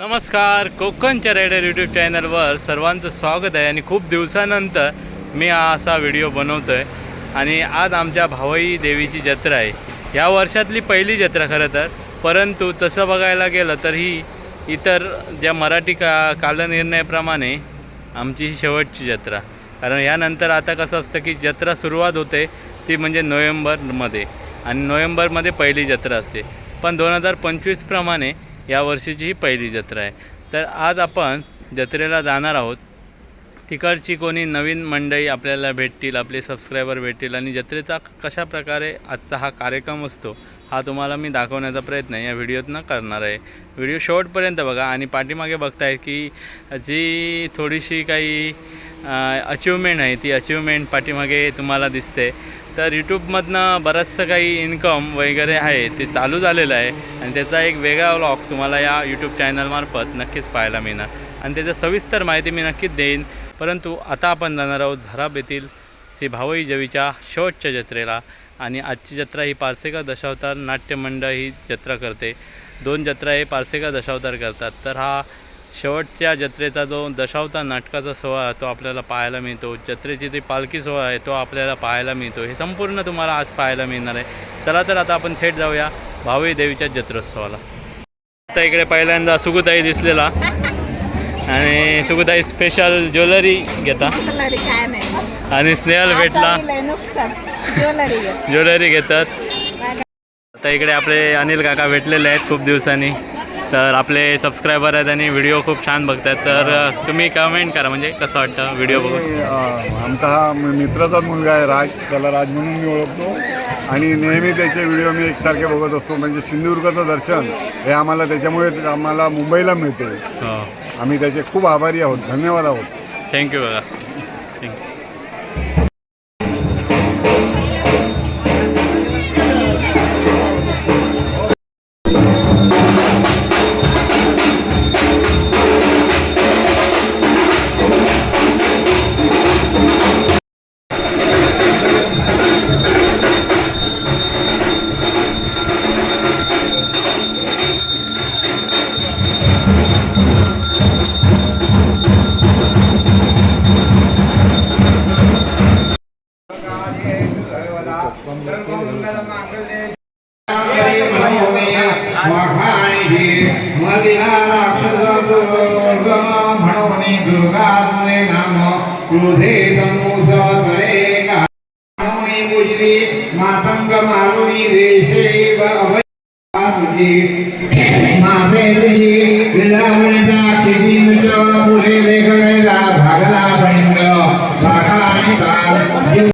नमस्कार कोकणच्या rider YouTube चॅनलवर सर्वांचं स्वागत आहे आणि खूप दिवसानंतर मी हा असा व्हिडिओ बनवतो आहे आणि आज आमच्या भावई देवीची जत्रा आहे. या वर्षातली पहिली जत्रा खरं तर. परंतु तसं बघायला गेलं तर ही इतर ज्या मराठी का कालनिर्णयाप्रमाणे आमची ही शेवटची जत्रा. कारण यानंतर आता कसं असतं की जत्रा सुरुवात होते ती म्हणजे नोव्हेंबरमध्ये. आणि नोव्हेंबरमध्ये पहिली जत्रा असते. पण दोन हजार पंचवीसप्रमाणे या वर्षीची ही पहिली जत्रा आहे. तर आज आपण जत्रेला जाणार आहोत. तिकडची कोणी नवीन मंडळी आपल्याला भेटतील आपले सबस्क्रायबर भेटतील आणि जत्रेचा कशा प्रकारे आजचा हा कार्यक्रम असतो हा तुम्हाला मी दाखवण्याचा प्रयत्न या व्हिडिओतनं करणार आहे. व्हिडिओ शेवटपर्यंत बघा आणि पाठीमागे बघताय की जी थोडीशी काही अचिवमेंट आहे. ती अचिवमेंट पाठीमागे तुम्हाला दिसते. तर यूट्यूबमधनं बरंचसं काही इन्कम वगैरे आहे. ते चालू झालेलं आहे. आणि त्याचा एक वेगळा व्लॉग तुम्हाला या यूट्यूब चॅनलमार्फत नक्कीच पाहायला मिळणार. आणि त्याचं सविस्तर माहिती मी नक्कीच देईन. परंतु आता आपण जाणार आहोत झराब येथील श्री भावई जवीच्या शेवटच्या जत्रेला. आणि आजची जत्रा ही पारसेगा दशावतार नाट्यमंडळ ही जत्रा करते. दोन जत्रा हे पारसेगा दशावतार करतात. तर हा शेवटच्या जत्रेचा जो दशावतार नाटकाचा सोहळा आहे तो आपल्याला पाहायला मिळतो. जत्रेची जी पालखी सोहळा आहे तो आपल्याला पाहायला मिळतो. हे संपूर्ण तुम्हाला आज पाहायला मिळणार आहे. चला तर आता आपण थेट जाऊया भावई देवीच्या जत्रोत्सवाला. आता इकडे पहिल्यांदा सुगुताई दिसलेला. आणि सुगुताई स्पेशल ज्वेलरी घेता. आणि स्नेहल भेटला. ज्वेलरी घेतात. आता इकडे आपले अनिल काका भेटलेले आहेत खूप दिवसांनी. तर आपले सबस्क्रायबर आहेत आणि व्हिडिओ खूप छान बघतात तर तुम्ही कमेंट करा म्हणजे कसं वाटतं व्हिडिओ बघून? आमचा हा मित्राचाच मुलगा आहे राज त्याला राज म्हणून मी ओळखतो. आणि नेहमी त्याचे व्हिडिओ मी एकसारखे बघत असतो. म्हणजे सिंधुदुर्गाचं दर्शन हे आम्हाला त्याच्यामुळे आम्हाला मुंबईला मिळते. हो. आम्ही त्याचे खूप आभारी आहोत. धन्यवाद आहोत. थँक्यू बघा. म्हणून दुर्गा तुझे नाम क्रोधे तनुसरे म्हणून उजवी मातंग मारुनी रेषैव अभय माझे तुझी विलावणीचा क्षितींच पुढे लेखलेला भागला बंड साखा आणि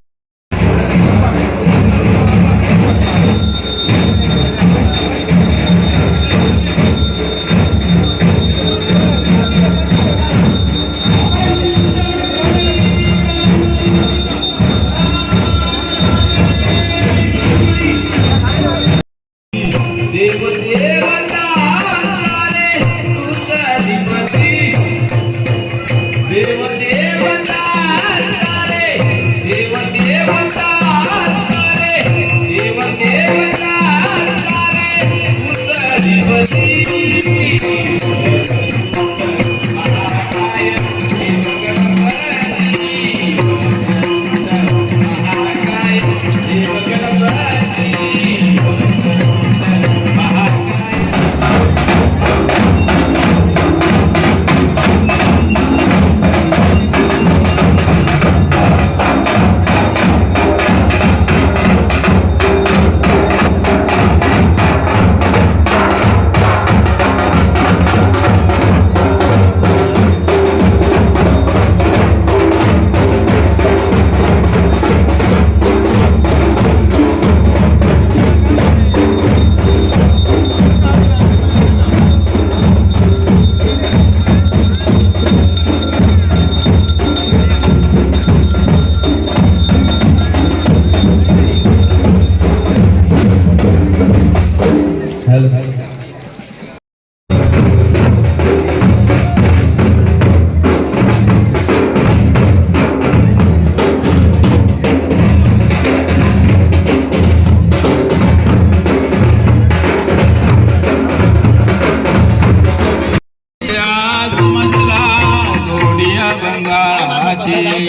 पांडुरंगाची.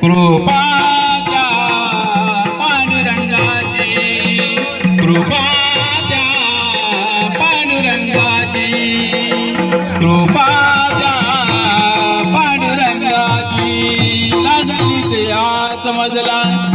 कृपा त्या कृपा त्या पांडुरंगाची. कृपा समजला